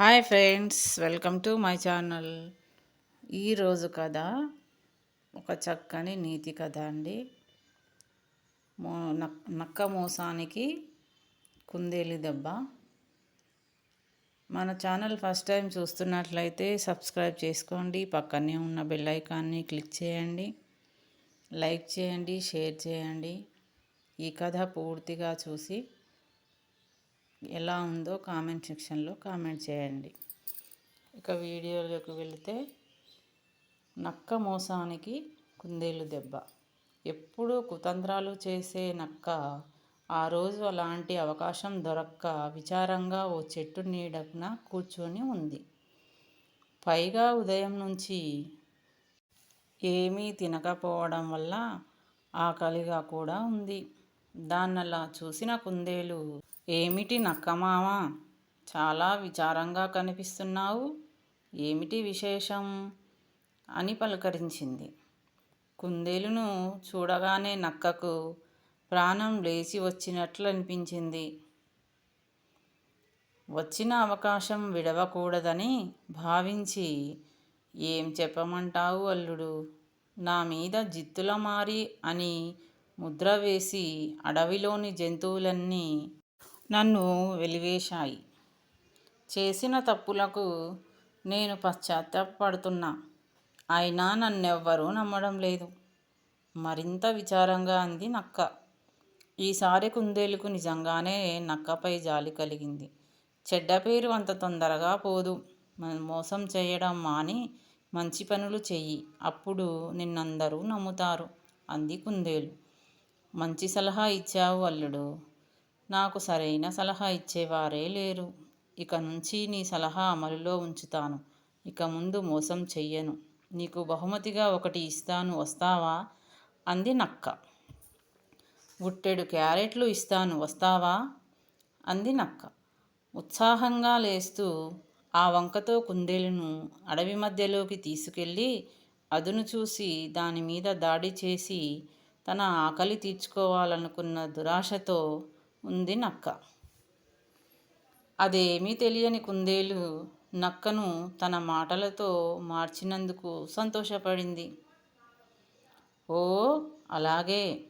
Hi friends welcome to my channel. ఈరోజు కథ ఒక చక్కని నీతి కథ అండి. మో నక్క మోసానికి కుందేలి దెబ్బ. మన ఛానల్ ఫస్ట్ టైం చూస్తున్నట్లయితే సబ్స్క్రైబ్ చేసుకోండి. పక్కనే ఉన్న బెల్ ఐకాన్ని క్లిక్ చేయండి. లైక్ చేయండి షేర్ చేయండి. ఈ కథ పూర్తిగా చూసి ఎలా ఉందో కామెంట్ సెక్షన్లో కామెంట్ చేయండి. ఇక వీడియోలోకి వెళితే నక్క మోసానికి కుందేలు దెబ్బ. ఎప్పుడూ కుతంత్రాలు చేసే నక్క ఆ రోజు అలాంటి అవకాశం దొరక్క విచారంగా ఓ చెట్టు నీడన కూర్చొని ఉంది. పైగా ఉదయం నుంచి ఏమీ తినకపోవడం వల్ల ఆకలిగా కూడా ఉంది. దాన్నలా చూసిన కుందేలు ఏమిటి నక్కమావా చాలా విచారంగా కనిపిస్తున్నావు. ఏమిటి విశేషం? అని పలకరించింది. కుందేలును చూడగానే నక్కకు ప్రాణం లేచి వచ్చినట్లు అనిపించింది వచ్చిన అవకాశం విడవకూడదని భావించి ఏం చెప్పమంటావు అల్లుడు? నా మీద జిత్తుల మారి అని ముద్ర వేసి అడవిలోని జంతువులన్నీ నన్ను వెలివేశాయి. చేసిన తప్పులకు నేను పశ్చాత్తాపడుతున్నా. అయినా నన్నెవ్వరూ నమ్మడం లేదు. మరింత విచారంగా అంది నక్క. ఈసారి కుందేలుకు నిజంగానే నక్కపై జాలి కలిగింది. చెడ్డ పేరు అంత తొందరగా పోదు. మోసం చేయడం మాని మంచి పనులు చెయ్యి. అప్పుడు నిన్నందరూ నమ్ముతారు అంది కుందేలు. మంచి సలహా ఇచ్చావు అల్లుడు. నాకు సరైన సలహా ఇచ్చేవారే లేరు. ఇక నుంచి నీ సలహా అమలులో ఉంచుతాను. ఇక ముందు మోసం చెయ్యను. నీకు బహుమతిగా ఒకటి ఇస్తాను వస్తావా? అంది నక్క. గుట్టెడు క్యారెట్లు ఇస్తాను వస్తావా? అంది నక్క. ఉత్సాహంగా లేస్తూ ఆ వంకతో కుందేలును అడవి మధ్యలోకి తీసుకెళ్ళి అదును చూసి దాని మీద దాడి చేసి తన ఆకలి తీర్చుకోవాలనుకున్న దురాశతో ఉంది నక్క. అదేమీ తెలియని కుందేలు నక్కను తన మాటలతో మార్చినందుకు సంతోషపడింది. ఓ అలాగే.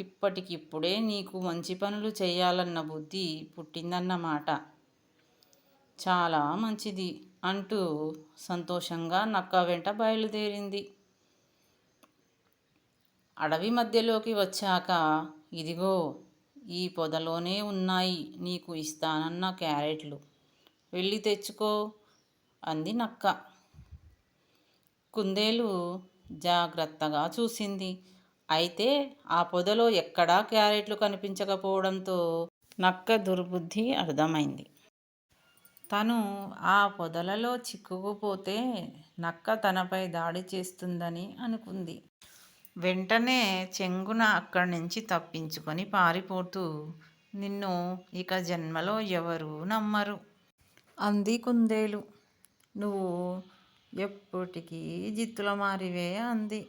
ఇప్పటికిప్పుడే నీకు మంచి పనులు చేయాలన్న బుద్ధి పుట్టిందన్నమాట. చాలా మంచిది అంటూ సంతోషంగా నక్క వెంట బయలుదేరింది. అడవి మధ్యలోకి వచ్చాక ఇదిగో ఈ పొదలోనే ఉన్నాయి నీకు ఇస్తానన్న క్యారెట్లు. వెళ్ళి తెచ్చుకో అంది నక్క. కుందేలు జాగ్రత్తగా చూసింది. అయితే ఆ పొదలో ఎక్కడా క్యారెట్లు కనిపించకపోవడంతో నక్క దుర్బుద్ధి అర్థమైంది. తను ఆ పొదలలో చిక్కుకుపోతే నక్క తనపై దాడి చేస్తుందని అనుకుంది. వెంటనే చెంగున అక్కడి నుంచి తప్పించుకొని పారిపోతూ నిన్ను ఇక జన్మలో ఎవరూ నమ్మరు. అంది కుందేలు. నువ్వు ఎప్పటికీ జిత్తుల మారివే అంది.